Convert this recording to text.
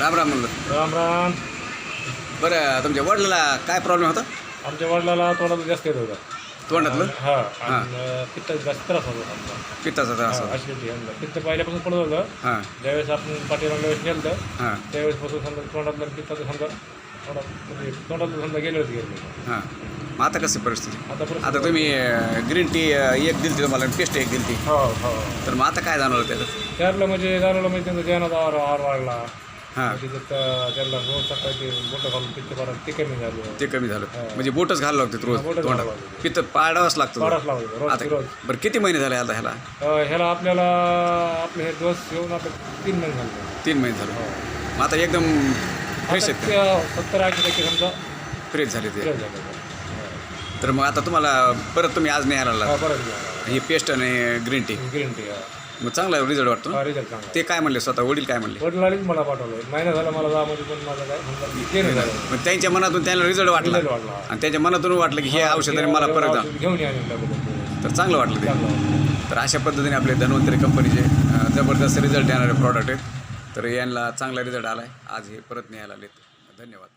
राम राम म्हणलं. राम राम. बरं तुमच्या वडिलाला काय प्रॉब्लेम होता? आमच्या वडिलाला तोंडाला जास्त येत होता. तोंडातलं? हा आणि पित्ताचा जास्त त्रास होता पित्ताचा त्रास होता. पित्त पहिल्यापासून पडत होतं. हां. ज्यावेळेस आपण पाठीला वेळेस नेलं हां. त्यावेळेसपासून समजा तोंडातलं पित्ताचं समजा तोंडात म्हणजे तोंडातलं समजा गेलं गेलं हां. मग आता कशी परिस्थिती? आता परत आता तुम्ही ग्रीन टी एक दिली तुम्हाला पेस्ट एक दिली हो हो. तर मग आता काय जाणवलं त्याचं? त्यातलं म्हणजे जाणवलं म्हणजे त्यांचा जेवणाचा आहार आहार वाढला. हां. म्हणजे त्यात त्यांना रोज सकाळी ते बोटं घालून पित्त ते कमी झालं. ते कमी झालं. म्हणजे बोटच घालावं लागतं रोज बोटच तोंडात. लागतं. पित्त पाडावंच लागतं रोज. आता रोज. बरं किती महिने झाले आता ह्याला? अं, ह्याला आपल्याला आपले हे डोस घेऊन आता तीन महिने झाले. तीन महिने झाले. मग आता एकदम फ्रेश आहेत सत्तर ऐंशी टक्के समजा फ्रेश झाले ते. clear झालं. तर मग आता तुम्हाला परत तुम्ही आज नाही आला हा बरं झालं ही पेस्ट आणि ग्रीन टी. ग्रीन टी मग चांगला रिझल्ट वाटतो ना? हा रिझल्ट चांगला ते काय म्हणले स्वतः? वडील काय म्हणले? वडिलांनीच मला पाठवलं महिना झाला मला जामध्ये पण माझं काय समजा ते नाही झालं. मग त्यांच्या मनातून त्यांना रिझल्ट वाटला. रिझल्ट वाढला आणि त्यांच्या मनातून वाटलं की हे औषधाने मला परत जा औषध घेऊन तर चांगलं वाटलं ते. चांगलं तर अशा पद्धतीने आपले धन्वंतरी कंपनीचे अं, जबरदस्त रिझल्ट देणारे प्रॉडक्ट आहेत. तर यांना चांगला रिझल्ट आला आहे आज हे परत न्यायला आलेत. धन्यवाद.